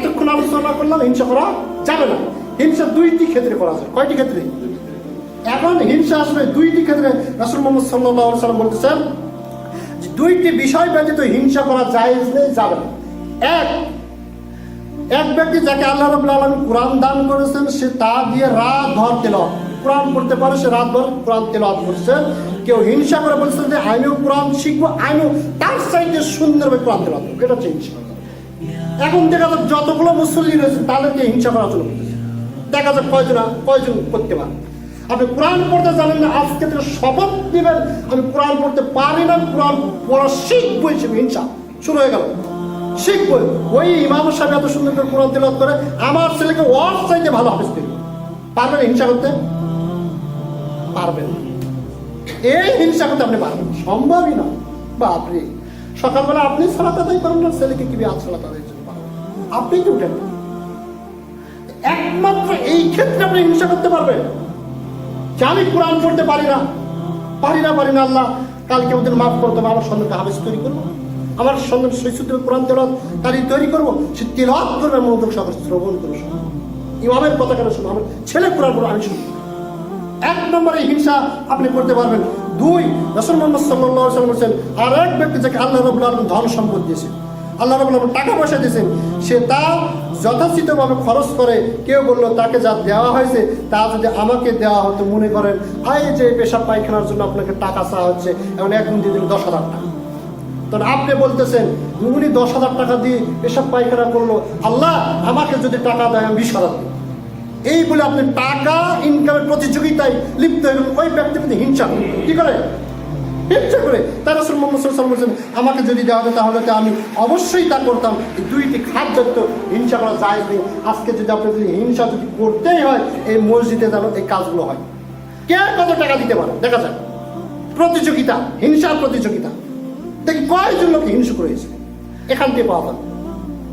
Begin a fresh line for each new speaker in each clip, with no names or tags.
এতক্ষণ আলোচনা করলাম, হিংসা করা যাবে না। হিংসা দুইটি ক্ষেত্রে করা যায়। কয়টি ক্ষেত্রে? এখন হিংসা আসলে দুইটি ক্ষেত্রে। রাসুল মোহাম্মদ সাল্লাহ সাল্লাম বলতেছেন, দুইটি বিষয় ব্যতীত হিংসা করা যায় যাবে না। এক এক ব্যক্তি যাকে আল্লাহ রবুল্লা আলম কোরআন দান করেছেন, সে তা দিয়ে রাত ধর তেল কোরআন পড়তে পারে, সে রাত ভর কোরআন তেল করছে। কেউ হিংসা করে বলছে যে, আমিও কোরআন শিখব, আমিও তার সাইডে সুন্দরভাবে কোরআন তেল এটা হচ্ছে হিংসা। এখন দেখা যাক যতগুলো মুসল্লি রয়েছে, তাদেরকে হিংসা করা চলে দেখা যাক কয়জন কয়জন করতে পারে। আপনি কোরআন পড়তে জানেন না, আজকে থেকে শপথ দিবেন আমি কোরআন পড়তে পারি না, কোরআন পড়া শিখব হিসেবে, হিংসা। শুরু হয়ে গেল। শিখব। ওই ইমাম সাহেব এত সুন্দর করে কোরআন তেলাওয়াত করে, আমার ছেলেকে ওর চাইতে ভালো হাফিজ দিল। পারবেন হিংসা করতে? পারবেন এই হিংসা করতে আপনি পারবেন সম্ভবই না। বাপরে। সকালবেলা আপনি সালাত আদায় করেন না ছেলেকে কি আজ সালাত আদায় জন্য আপনি কি উঠেন? একমাত্র এই ক্ষেত্রে আপনি হিংসা করতে পারবেন। যে আমি কোরআন পড়তে পারি না পারি না পারি না, আল্লাহ, কালকে ওদের মাফ করতে হবে আমার সন্তানকে হাফেজ তৈরি করব। আমার সন্তান শৈশুদ্ধ কোরআন তেলত তারি তৈরি করব, সে তেলত করবে মনোযোগ সহকারে শ্রবণ করে শুনব ইমামের কথা কেন শুনব? আমার ছেলে কোরআন পড়ব আমি শুনব। এক নম্বরে হিংসা আপনি করতে পারবেন। দুই, রসুল মোহাম্মদ সাল্লাহ বলছেন, আর এক ব্যক্তি যাকে আল্লাহ রবুল্লা আলম ধন সম্পদ দিয়েছেন, আল্লাহ রবুল্লা আলম টাকা পয়সা দিয়েছেন, সে তা যথাচিতভাবে খরচ করে, কেউ বলল, তাকে যা দেওয়া হয়েছে, তা যদি আমাকে দেওয়া হতো, মনে করেন আই যে পেশাব পায়খানার জন্য আপনাকে টাকা চাওয়া হচ্ছে, এখন এখন দিয়ে দিন দশ হাজার টাকা। তখন আপনি বলতেছেন উনি দশ হাজার টাকা দিয়ে পেশাব পায়খানা করল, আল্লাহ, আমাকে যদি টাকা দেয়, আমি বিশ হাজার এই বলে আপনি টাকা ইনকামের প্রতিযোগিতায় লিপ্ত গেলেন। ওই ব্যক্তির প্রতি হিংসা। কি করে? হিংসা করে। তার রসুল মোহাম্মদ বলছেন, আমাকে যদি দেওয়া হতো তাহলে তো আমি অবশ্যই তা করতাম। এই দুইটি খাত যত হিংসা করা যায় নেই। আজকে যদি আপনি যদি হিংসা যদি করতেই হয়, এই মসজিদে যেন এই কাজগুলো হয়। কে কত টাকা দিতে পারে? দেখা যায় প্রতিযোগিতা, হিংসার প্রতিযোগিতা। দেখি কয়জন লোক হিংসা করেছে এখান থেকে পাওয়া যাবে।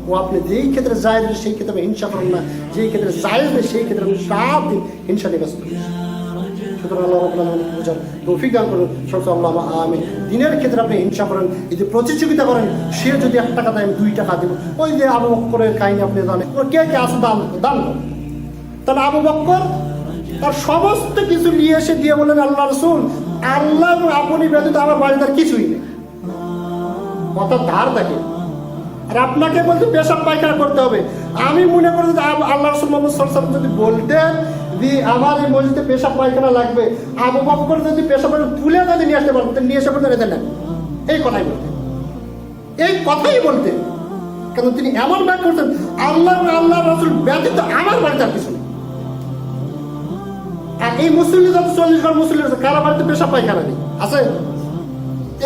ও আপনি যেই ক্ষেত্রে যায় সেই ক্ষেত্রে আপনি হিংসা করেন না যেই ক্ষেত্রে যায় সেই ক্ষেত্রে আপনি সাত দিন হিংসা দান করুন আল্লাহ আমি দিনের ক্ষেত্রে আপনি হিংসা করেন এই যে প্রতিযোগিতা করেন সে যদি এক টাকা দেয় আমি দুই টাকা দেবো ওই যে আবু বক্করের কাহিনী আপনি জানেন ওর কে কে আছে দান দান। তাহলে আবু বক্কর তার সমস্ত কিছু নিয়ে এসে দিয়ে বললেন আল্লাহ রসুল আল্লাহ আপনি ব্যতীত আমার বাড়িতে আর কিছুই নেই অর্থাৎ ধার থাকে আর আপনাকে বলতে পেশাব পায়খানা করতে হবে। আমি মনে করি যে আল্লাহ রসুল মোহাম্মদ সাল্লাম যদি বলতেন যে আমার এই মসজিদে পেশাব পায়খানা লাগবে, আবু বকর যদি পেশাব তুলে যদি নিয়ে আসতে পারতেন, নিয়ে এসে বলতেন এদের এই কথাই বলতেন। এই কথাই বলতেন। কারণ তিনি এমন ব্যাগ করতেন, আল্লাহ আল্লাহ রসুল ব্যতীত আমার বাড়িতে আর কিছু আর এই মুসলিম যত চল্লিশ ঘর মুসলিম আছে, কারা বাড়িতে পেশাব পায়খানা নেই। আছে?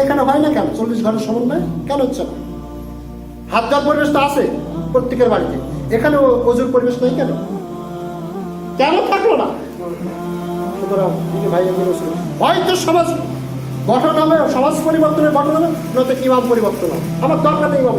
এখানে হয় না কেন? চল্লিশ ঘরের সমন্বয়? কেন হচ্ছে না? হাত ধার পরিবেশ তো আছে প্রত্যেকের বাড়িতে। এখানে অজুর পরিবেশ নেই কেন? কেন থাকল না? হয়তো সমাজ গঠন হবে, সমাজ পরিবর্তনের গঠন হবে, নয়তো ইমাম পরিবর্তন হবে। আমার দরকার নেই ইমাম